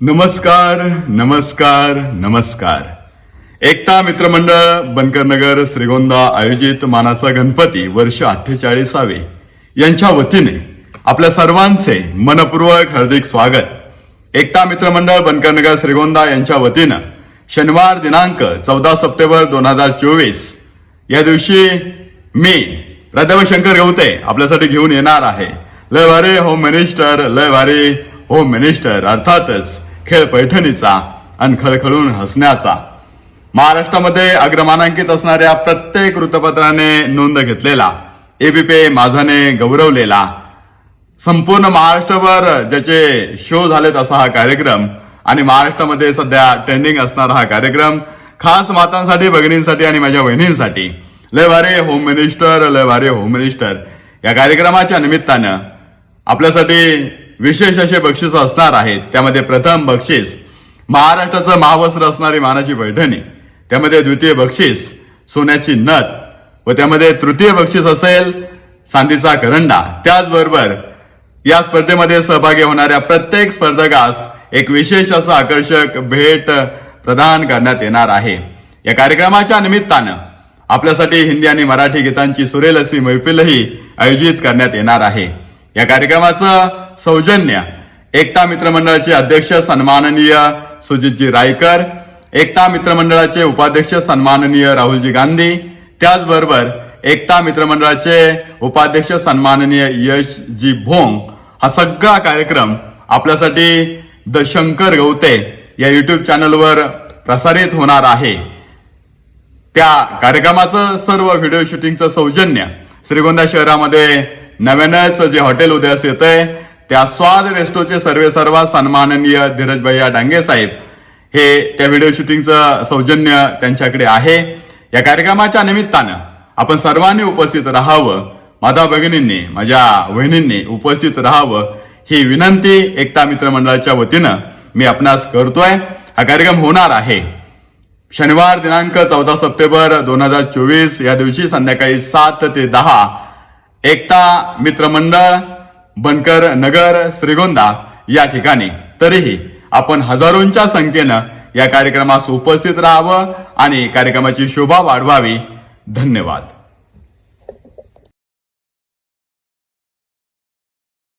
नमस्कार नमस्कार नमस्कार. एकता मित्रमंडळ बनकरनगर श्रीगोंदा आयोजित मानाचा गणपती वर्ष अठ्ठेचाळीसावे. यांच्या वतीने आपल्या सर्वांचे मनपूर्वक हार्दिक स्वागत. एकता मित्रमंडळ बनकरनगर श्रीगोंदा यांच्या वतीनं शनिवार दिनांक चौदा सप्टेंबर दोन हजार चोवीस. या दिवशी मी प्राध्यापक गवते आपल्यासाठी घेऊन येणार आहे. लय भारी होम मिनिस्टर लय भारी. होम मिनिस्टर अर्थातच. खेळ पैठणीचा आणि खळखळून हसण्याचा. महाराष्ट्रामध्ये अग्रमानांकित असणाऱ्या प्रत्येक वृत्तपत्राने नोंद घेतलेला एबीपी माझाने गौरवलेला. संपूर्ण महाराष्ट्रभर ज्याचे शो झालेत असा हा कार्यक्रम आणि महाराष्ट्रामध्ये सध्या ट्रेंडिंग असणारा हा कार्यक्रम खास मातांसाठी भगिनींसाठी आणि माझ्या बहिणींसाठी लय भारे होम मिनिस्टर लय भारे होम मिनिस्टर. या कार्यक्रमाच्या निमित्तानं आपल्यासाठी विशेष असे बक्षीस असणार आहेत. त्यामध्ये प्रथम बक्षीस महाराष्ट्राचं महावस्त्र असणारी मानाची पैठणी त्यामध्ये द्वितीय बक्षीस सोन्याची नथ व त्यामध्ये तृतीय बक्षीस असेल चांदीचा करंडा. त्याचबरोबर या स्पर्धेमध्ये सहभागी होणाऱ्या प्रत्येक स्पर्धकास एक विशेष असं आकर्षक भेट प्रदान करण्यात येणार आहे. या कार्यक्रमाच्या निमित्तानं आपल्यासाठी हिंदी आणि मराठी गीतांची सुरेल अशी मैफिलही आयोजित करण्यात येणार आहे. या कार्यक्रमाचं सौजन्य एकता मित्रमंडळाचे अध्यक्ष सन्माननीय सुजितजी रायकर एकता मित्रमंडळाचे उपाध्यक्ष सन्माननीय राहुलजी गांधी त्याचबरोबर एकता मित्रमंडळाचे उपाध्यक्ष सन्माननीय यशजी भोंग हा सगळा कार्यक्रम आपल्यासाठी द शंकर गवते या युट्यूब चॅनलवर प्रसारित होणार आहे. त्या कार्यक्रमाचं सर्व व्हिडिओ शूटिंगचं सौजन्य श्रीगोंदा शहरामध्ये नव्यानंच जे हॉटेल उदयास येत आहे त्या स्वाद रेस्टोचे सर्वे सर्व सन्माननीय धीरज भैया डांगे साहेब. हे त्या व्हिडिओ शूटिंगचं सौजन्य त्यांच्याकडे आहे. या कार्यक्रमाच्या निमित्तानं आपण सर्वांनी उपस्थित राहावं. माता भगिनींनी माझ्या वहिनींनी उपस्थित राहावं ही विनंती एकता मित्र मंडळाच्या वतीनं मी आपणास करतोय. हा कार्यक्रम होणार आहे. शनिवार दिनांक चौदा सप्टेंबर दोन हजार चोवीस या दिवशी संध्याकाळी सात ते दहा एकता मित्रमंडळ बनकर नगर श्रीगोंदा या ठिकाणी. तरीही आपण हजारोंच्या संख्येनं या कार्यक्रमास उपस्थित राहावं आणि कार्यक्रमाची शोभा वाढवावी. धन्यवाद.